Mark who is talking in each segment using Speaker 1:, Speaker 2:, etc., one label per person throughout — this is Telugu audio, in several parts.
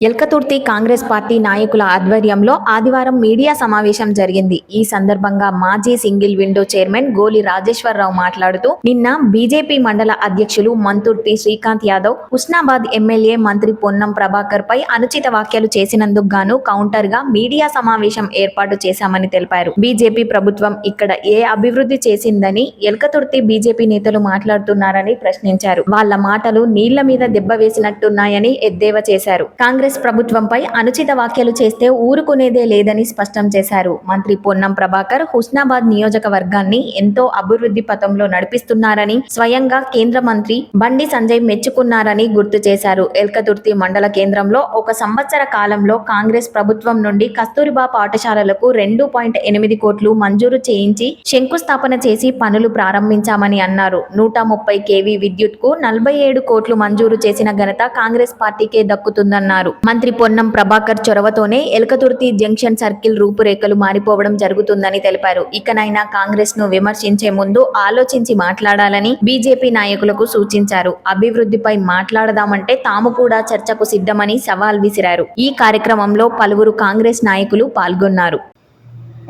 Speaker 1: ఎల్కతుర్తి కాంగ్రెస్ పార్టీ నాయకుల ఆధ్వర్యంలో ఆదివారం మీడియా సమావేశం జరిగింది. ఈ సందర్భంగా మాజీ సింగిల్ విండో చైర్మన్ గోలి రాజేశ్వరరావు మాట్లాడుతూ నిన్న బీజేపీ మండల అధ్యక్షులు మంతుర్తి శ్రీకాంత్ యాదవ్ హుస్నాబాద్ ఎమ్మెల్యే మంత్రి పొన్నం ప్రభాకర్ పై అనుచిత వ్యాఖ్యలు చేసినందుకు గాను కౌంటర్గా మీడియా సమావేశం ఏర్పాటు చేశామని తెలిపారు. బీజేపీ ప్రభుత్వం ఇక్కడ ఏ అభివృద్ధి చేసిందని ఎల్కతుర్తి బీజేపీ నేతలు మాట్లాడుతున్నారని ప్రశ్నించారు. వాళ్ళ మాటలు నీళ్ళ మీద దెబ్బ వేసినట్టున్నాయని ఎద్దేవా చేశారు. కాంగ్రెస్ ప్రభుత్వంపై అనుచిత వ్యాఖ్యలు చేస్తే ఊరుకునేదే లేదని స్పష్టం చేశారు. మంత్రి పొన్నం ప్రభాకర్ హుస్నాబాద్ నియోజకవర్గాన్ని ఎంతో అభివృద్ధి పథంలో నడిపిస్తున్నారని స్వయంగా కేంద్ర మంత్రి బండి సంజయ్ మెచ్చుకున్నారని గుర్తు చేశారు. ఎల్కతుర్తి మండల కేంద్రంలో ఒక సంవత్సర కాలంలో కాంగ్రెస్ ప్రభుత్వం నుండి కస్తూరిబా పాఠశాలలకు రెండు పాయింట్ ఎనిమిది కోట్లు మంజూరు చేయించి శంకుస్థాపన చేసి పనులు ప్రారంభించామని అన్నారు. నూట ముప్పై కేవీ విద్యుత్కు నలభై ఏడు కోట్లు మంజూరు చేసిన ఘనత కాంగ్రెస్ పార్టీకే దక్కుతుందన్నారు. మంత్రి పొన్నం ప్రభాకర్ చొరవతోనే ఎలకతుర్తి జంక్షన్ సర్కిల్ రూపురేఖలు మారిపోవడం జరుగుతుందని తెలిపారు. ఇకనైనా కాంగ్రెస్ను విమర్శించే ముందు ఆలోచించి మాట్లాడాలని బీజేపీ నాయకులకు సూచించారు. అభివృద్ధిపై మాట్లాడదామంటే తాము కూడా చర్చకు సిద్ధమని సవాల్ విసిరారు. ఈ కార్యక్రమంలో పలువురు కాంగ్రెస్ నాయకులు పాల్గొన్నారు.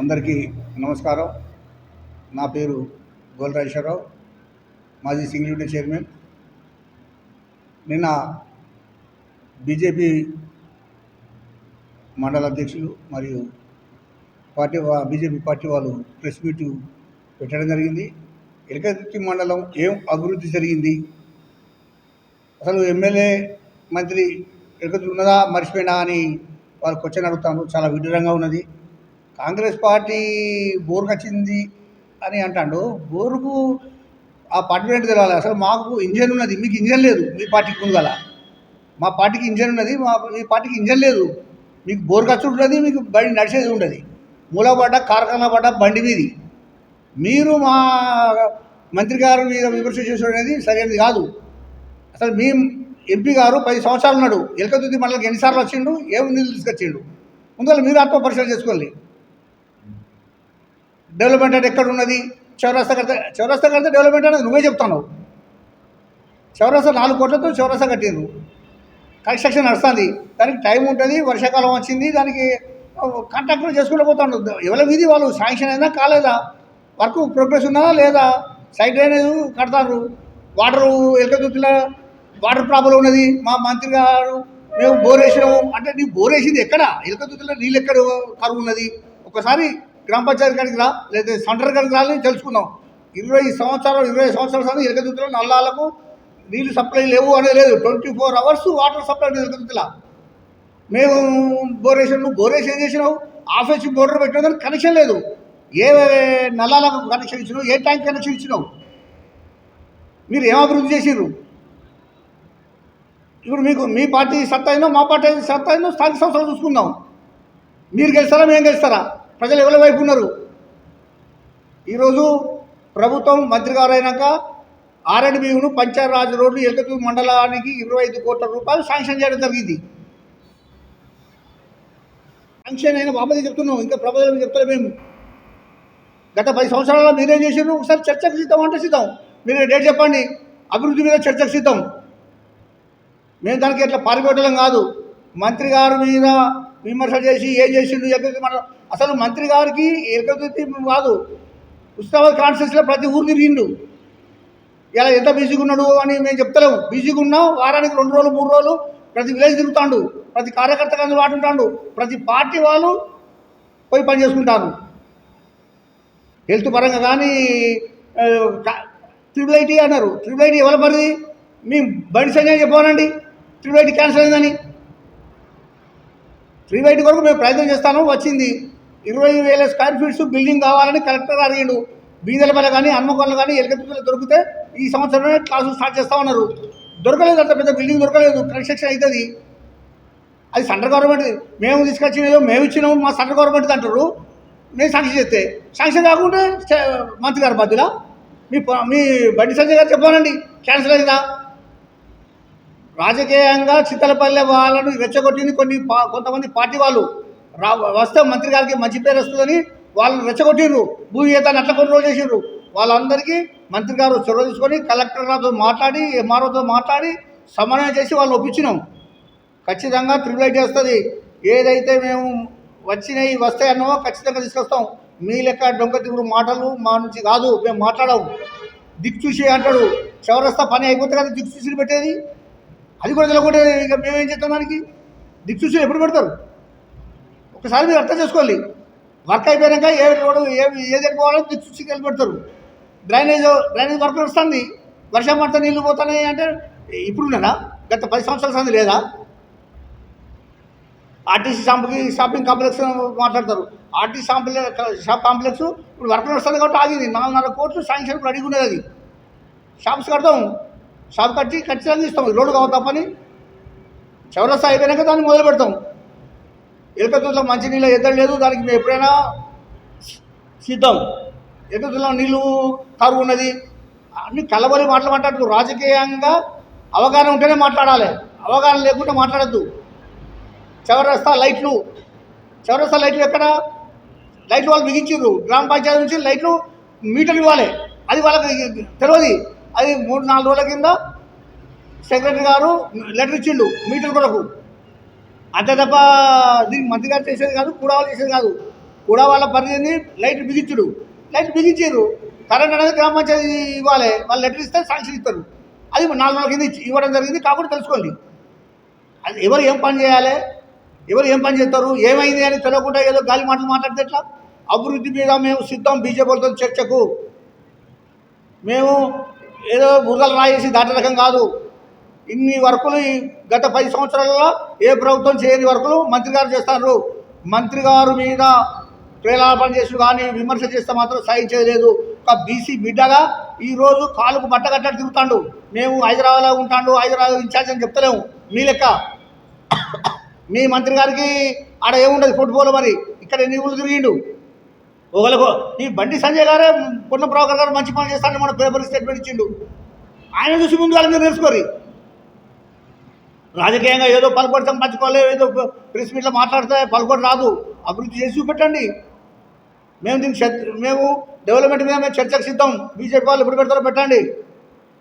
Speaker 2: అందరికీ నమస్కారం. నా పేరు గోల్రాజేశ్వరరావు మాజీ సింగిల్ చైర్మన్. నిన్న బీజేపీ మండల అధ్యక్షులు మరియు పార్టీ బీజేపీ పార్టీ వాళ్ళు ప్రెస్ మీట్ పెట్టడం జరిగింది. ఎలకత్తి మండలం ఏం అభివృద్ధి జరిగింది? అసలు ఎమ్మెల్యే మంత్రి ఎలకత్తి ఉన్నదా మర్చిపోయినా అని వాళ్ళు క్వశ్చన్ అడుగుతాను చాలా విడ్డూరంగా ఉన్నది. కాంగ్రెస్ పార్టీ బోరుకు వచ్చింది అని అంటాడు. బోరుకు ఆ పార్టీ ఏంటి తెలవాలి. అసలు మాకు ఇంజన్ ఉన్నది. మీకు ఇంజన్ లేదు మీ పార్టీకి ముందుగల మా పార్టీకి ఇంజన్ ఉన్నది మా మీ పార్టీకి ఇంజన్ లేదు. మీకు బోర్ ఖర్చు ఉంటుంది మీకు బండి నడిచేది ఉండదు. మూలపడ్డ కార్ఖానా పడ్డ బండి మీది. మీరు మా మంత్రి గారు మీద విమర్శ చేసడం అనేది సరైనది కాదు. అసలు మీ ఎంపీ గారు పది సంవత్సరాలు ఉన్నాడు. ఎలకతుద్ది మండలికి ఎన్నిసార్లు వచ్చిండు ఏం నిధులు తీసుకొచ్చిండు? ముందుగా మీరు ఆత్మపరిశీలన చేసుకోవాలి. డెవలప్మెంట్ అంటే ఎక్కడ ఉన్నది? చౌరస్తా కడితే చౌరస్తా కడితే డెవలప్మెంట్ అనేది నువ్వే చెప్తున్నావు. చౌరాస్తా నాలుగు కోట్లతో చౌరస్తా కట్టిండ్రు. కన్స్ట్రక్షన్ నడుస్తుంది. దానికి టైం ఉంటుంది వర్షాకాలం వచ్చింది దానికి కాంట్రాక్టర్ చేసుకుంటూ పోతాడు. ఎవరి వీధి వాళ్ళు శాంక్షన్ అయినా కాలేదా? వర్క్ ప్రోగ్రెస్ ఉన్నదా లేదా? సైట్ డ్రైనేజ్ కడతారు వాటర్ ఎలకతుల వాటర్ ప్రాబ్లం ఉన్నది. మా మంత్రి గారు మేము బోర్ వేసినాము. అంటే నీ బోర్ వేసింది ఎక్కడ? ఎలకతుల నీళ్ళు ఎక్కడ కరువు ఉన్నది? ఒకసారి గ్రామ పంచాయతీ కాడికి రా లేదా సెంటర్ కాడికి రాని తెలుసుకుందాం. ఇరవై సంవత్సరాలు ఇరవై సంవత్సరాల సార్ ఎలకతుల నల్లాలకు నీళ్ళు సప్లై లేవు అనేది లేదు. Twenty four hours water supply లేదు మేము బోరేషన్ నువ్వు బోరేషన్ ఏం చేసినావు? ఆఫీస్కి బోర్డర్ పెట్టిన దానికి కనెక్షన్ లేదు. ఏ నల్లాలకు కనెక్షన్ ఇచ్చినావు? ఏ ట్యాంక్ కనెక్షన్ ఇచ్చినావు? మీరు ఏం అభివృద్ధి చేసిర్రు? ఇప్పుడు మీకు మీ పార్టీ సత్తా అయినా మా పార్టీ సత్తా అయినా స్థానిక సంస్థలు చూసుకుందాం. మీరు గెలుస్తారా మేము గెలుస్తారా? ప్రజలు ఎవరి వైపు ఉన్నారు? ఈరోజు ప్రభుత్వం మంత్రి గారు అయినాక ఆర్ఎండ్బీను పంచాయరాజ్ రోడ్లు ఎలకతూ మండలానికి ఇరవై ఐదు కోట్ల రూపాయలు శాంక్షన్ చేయడం జరిగింది? శాంక్షన్ అయిన బాబది చెప్తున్నాం ఇంకా ప్రభుత్వం చెప్తారు మేము. గత పది సంవత్సరాల మీరేం చేసారు ఒకసారి చర్చకు సిద్ధం అంటే సిద్ధం. మీరు డేట్ చెప్పండి. అభివృద్ధి మీద చర్చకు సిద్ధం. మేము దానికి ఇట్లా పారిపోవటం కాదు. మంత్రి గారి మీద విమర్శ చేసి ఏం చేసిండు ఎక్కడికి మన అసలు మంత్రి గారికి ఎక్కడికి కాదు. ఉత్సవ కాన్స్టిట్యూన్సీలో ప్రతి ఊరు తిరిగిండు ఇలా ఎంత బిజీగా ఉన్నాడు అని మేము చెప్తలేము. బిజీగా ఉన్నాం వారానికి రెండు రోజులు మూడు రోజులు ప్రతి విలేజ్ తిరుగుతాడు. ప్రతి కార్యకర్త కానీ వాడుంటాడు ప్రతి పార్టీ వాళ్ళు పోయి పని చేసుకుంటారు. హెల్త్ పరంగా కానీ ట్రిపుల్ ఐటీ అన్నారు. ట్రిపుల్ ఐటీ ఎవరి పరిధి? మేము బండి సంజయ్ చెప్పానండి. ట్రిపుల్ ఐటీ క్యాన్సిల్ అయిందని. ట్రిపుల్ ఐటీ కొరకు మేము ప్రయత్నం చేస్తాను. వచ్చింది. ఇరవై వేల స్క్వేర్ ఫీట్స్ బిల్డింగ్ కావాలని కలెక్టర్ అడిగిండు. బీదలపల్లి కానీ హన్మకొండలు కానీ ఎలకతులు దొరికితే ఈ సంవత్సరమే క్లాసులు స్టార్ట్ చేస్తామన్నారు దొరకలేదు అంత పెద్ద బిల్డింగ్ దొరకలేదు కన్స్ట్రక్షన్ అవుతుంది అది సెంట్రల్ గవర్నమెంట్ మేము తీసుకొచ్చినాయో మేము ఇచ్చినాము మా సెంట్రల్ గవర్నమెంట్ అంటారు నేను శాంక్షన్ చేస్తే. శాంక్షన్ కాకుంటే మంత్రి గారు బాధ్యులా? మీ మీ బండి సంజయ్ గారు చెప్పానండి క్యాన్సిల్ అయిందా? రాజకీయంగా చిత్తలపల్లె వాళ్ళను రెచ్చగొట్టింది కొన్ని పా- కొంతమంది పార్టీ వాళ్ళు. రా వస్తే మంత్రి గారికి మంచి పేరు వస్తుందని వాళ్ళని రెచ్చగొట్టిర్రు. భూమి ఏతాన్ని అట్లా కొన్ని రోజులు చేసిర్రు. వాళ్ళందరికీ మంత్రి గారు చొరవ తీసుకొని కలెక్టర్ గారితో మాట్లాడి ఎంఆర్ఓతో మాట్లాడి సమన్వయం చేసి వాళ్ళు ఒప్పించినాం. ఖచ్చితంగా త్రిబుల్ ఐటీ వస్తుంది. ఏదైతే మేము వచ్చినాయి వస్తాయన్నో ఖచ్చితంగా తీసుకొస్తాం. మీ లెక్క డొంక తిరుగుడు మాటలు మా నుంచి కాదు మేము మాట్లాడము. దిక్కు చూసి అంటాడు. చౌరస్తా పని అయిపోతే కదా దిక్చూసిని చూసి పెట్టేది? అది కూడా తెలియకుండా ఇక మేమేం చేస్తాం దానికి? దిక్చూసి ఎప్పుడు పెడతారు? ఒకసారి మీరు అర్థం చేసుకోవాలి. వర్క్ అయిపోయాక ఏ ఏ ఏ జరిపోవాలో దిక్చూసికి వెళ్ళి పెడతారు. డ్రైనేజ్ డ్రైనేజ్ వర్క్ వస్తుంది. వర్షం పడితే నీళ్ళు పోతున్నాయి అంటే ఇప్పుడు గత పది సంవత్సరాల సంది లేదా? ఆర్టీసీ షాంపుకి షాపింగ్ కాంప్లెక్స్ మాట్లాడతారు. ఆర్టీసీ షాంపుల్ షాప్ కాంప్లెక్స్ ఇప్పుడు వర్క్ వస్తుంది కాబట్టి ఆగింది. నాలుగున్నర కోట్లు శాంక్షన్ ఇప్పుడు అడిగి ఉండేది అది. షాప్స్ కడతాం. షాప్ కట్టి ఖచ్చితంగా ఇస్తాం. రోడ్డు కావాలి తప్పని. చౌరస్తా అయిపోయినాక దాన్ని మొదలు పెడతాం. ఎలుకతుల్లో మంచినీళ్ళ ఎద్దరు లేదు. దానికి మేము ఎప్పుడైనా సిద్ధం ఎదుటిలో నీళ్ళు కరువు ఉన్నది. అన్ని కలబలి మాటలు మాట్లాడదు రాజకీయంగా అవగాహన ఉంటేనే మాట్లాడాలి. అవగాహన లేకుండా మాట్లాడద్దు. చౌరస్తా లైట్లు. చౌరస్తా లైట్లు ఎక్కడ? లైట్లు వాళ్ళు బిగించారు గ్రామ పంచాయతీ నుంచి లైట్లు మీటర్ ఇవ్వాలి. అది వాళ్ళకి తెలియదు అది మూడు నాలుగు రోజుల కింద సెక్రటరీ గారు లెటర్ ఇచ్చిండు మీటర్ కొరకు. అంతే తప్ప దీనికి మంత్రి గారు చేసేది కాదు కూడా వాళ్ళు చేసేది కాదు. కూడా వాళ్ళ పరిధిని లైట్ బిగించుడు లైట్ బిగించారు కరెంట్ అనేది గ్రామ పంచాయతీ ఇవ్వాలి. వాళ్ళు లెటర్ ఇస్తే శాంక్షన్ ఇస్తారు. అది నాలుగు నాలుగు కింద ఇవ్వడం జరిగింది కాబట్టి తెలుసుకోండి. అది ఎవరు ఏం పని చేయాలి? ఎవరు ఏం పని చేస్తారు? ఏమైంది అని తెలియకుండా ఏదో గాలి మాటలు మాట్లాడితే ఎట్లా? అభివృద్ధి మీద మేము సిద్ధం బీజేపీతో చర్చకు. మేము ఏదో బురదలు రాయేసి దాటే రకం కాదు. ఇన్ని వర్కులు ఈ గత పది సంవత్సరాలలో ఏ ప్రభుత్వం చేయని వర్కులు మంత్రి గారు చేస్తారు. మంత్రి గారు మీద ప్రేలాపన చేసి కానీ విమర్శ చేస్తే మాత్రం సహించలేదు ఒక బీసీ బిడ్డగా ఈరోజు కాలుకు బట్ట కట్టట్టు తిరుగుతాడు. మేము హైదరాబాద్లో ఉంటాడు హైదరాబాద్ ఇన్ఛార్జ్ అని చెప్తలేము. మీ లెక్క. మీ మంత్రి గారికి ఆడ ఏముండదు ఫుట్బాల్ మరి? ఇక్కడ ఎన్ని ఊళ్ళు తిరిగిండు? ఒకళ్ళకు ఈ బండి సంజయ్ గారే పొన్న ప్రభాకర్ గారు మంచి పనులు చేస్తానని మన పేపర్ స్టేట్మెంట్ ఇచ్చిండు. ఆయన చూసి ముందు మీరు నేర్చుకోరు రాజకీయంగా ఏదో పలుకొడతాం పంచుకోవాలి ఏదో ప్రెస్ మీట్లో మాట్లాడితే పలుకొడు రాదు. అభివృద్ధి చేసి చూపెట్టండి. మేము దీన్ని చర్చ- మేము డెవలప్మెంట్ మీద మేము చర్చకు సిద్ధం. బీజేపీ వాళ్ళు ఇప్పుడు పెడతారో పెట్టండి.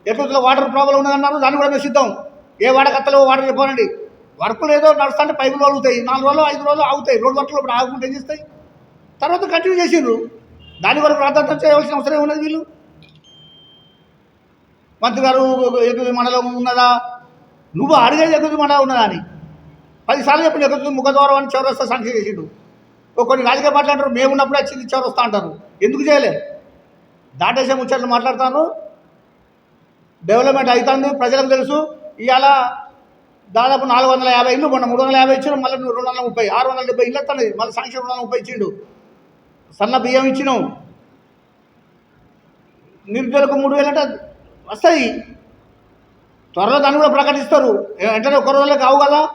Speaker 2: ఎక్కువ వాటర్ ప్రాబ్లం ఉన్నదన్నారు దాన్ని కూడా మేము సిద్ధం. ఏ వాడకత్తలో వాటర్ చెప్పానండి వర్కులు ఏదో నడుస్తుంటే పైపులు అలుగుతాయి నాలుగు రోజులు ఐదు రోజులు ఆగుతాయి. రోడ్డు వర్కులు ఇప్పుడు ఆగుకుంటే ఏం చేస్తాయి? తర్వాత కంటిన్యూ చేసిండ్రు. దాని వరకు ప్రాధాన్యత చేయవలసిన అవసరం ఉన్నది వీళ్ళు? మంత్రి గారు ఎగుది మండలం ఉన్నదా? నువ్వు అడిగేది ఎగుది మండలం ఉన్నదా అని. పదిసార్లు చెప్పిన ఎగుది ముఖద్వారం అని చౌరస్తా సంఖ్య చేసిండు. కొన్ని రాజకీయ మాట్లాడారు మేము ఉన్నప్పుడు వచ్చింది చౌరస్తా అంటారు. ఎందుకు చేయలేదు దాటేసే ముచ్చట్లు మాట్లాడతాను. డెవలప్మెంట్ అవుతుంది ప్రజలకు తెలుసు. ఇవాళ దాదాపు నాలుగు వందల యాభై ఇల్లు మొన్న మూడు వందల యాభై ఇచ్చిన మళ్ళీ రెండు వందల ముప్పై ఆరు వందల డెబ్బై ఇల్లు వస్తుంది మళ్ళీ సంక్షేమ రెండు వందల ముప్పై ఇచ్చిండు. సన్న బియ్యం ఇచ్చినాం. నిరుద్యోగులకు మూడు వేలు అంటే వస్తాయి. త్వరలో దాన్ని కూడా ప్రకటిస్తారు. వెంటనే ఒక రోజులే కావు కదా.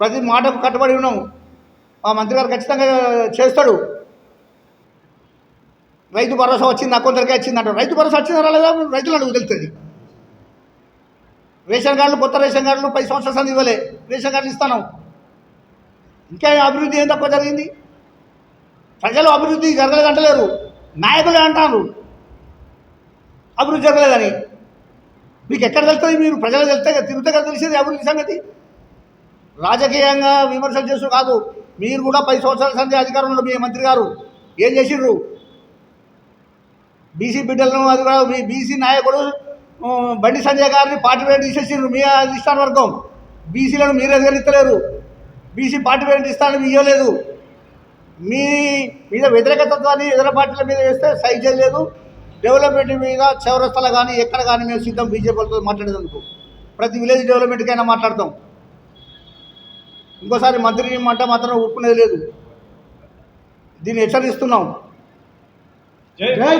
Speaker 2: ప్రతి మాటకు కట్టుబడి ఉన్నాం. మా మంత్రి గారు ఖచ్చితంగా చేస్తాడు. రైతు భరోసా వచ్చింది అకౌంట్లకే వచ్చింది అంటారు రైతు భరోసా వచ్చిందా రాలేదా? రైతులు అడుగు తెలుస్తుంది. రేషన్ కార్డులు కొత్త రేషన్ కార్డులు పది సంవత్సరాల సంది ఇవ్వలే. రేషన్ కార్డులు ఇస్తాను. ఇంకా అభివృద్ధి ఏం తక్కువ జరిగింది? ప్రజలు అభివృద్ధి జరగలేదు అంటలేరు. నాయకులే అంటారు. అభివృద్ధి జరగలేదని. మీకు ఎక్కడ తెలుస్తుంది మీరు? ప్రజలు తెలిస్తే తిరుగుతే కదా తెలిసేది అభివృద్ధి సంగతి. రాజకీయంగా విమర్శలు చేస్తూ కాదు. మీరు కూడా పది సంవత్సరాల సంధి అధికారంలో మీ మంత్రి గారు ఏం చేసిండ్రు బీసీ బిడ్డలను అది కూడా మీ బీసీ నాయకుడు బండి సంజయ్ గారిని పార్టీ పేరు తీసేసిర్రు మీ అధిష్టాన వర్గం బీసీలను మీరు ఎదగలిస్తలేరు బీసీ పార్టీ పేరు ఇస్తానని ఇవ్వలేదు మీ మీద వ్యతిరేకతత్వాన్ని ఇతర పార్టీల మీద వేస్తే సైజ్ చేయలేదు డెవలప్మెంట్ మీద చౌరస్తాల కానీ ఎక్కడ కానీ మేము సిద్ధం బీజేపీలతో మాట్లాడేందుకు. ప్రతి విలేజ్ డెవలప్మెంట్కైనా మాట్లాడతాం. ఇంకోసారి మంత్రి మంట మాత్రం ఒప్పుకునేది లేదు. దీన్ని హెచ్చరిస్తున్నాం.
Speaker 3: జై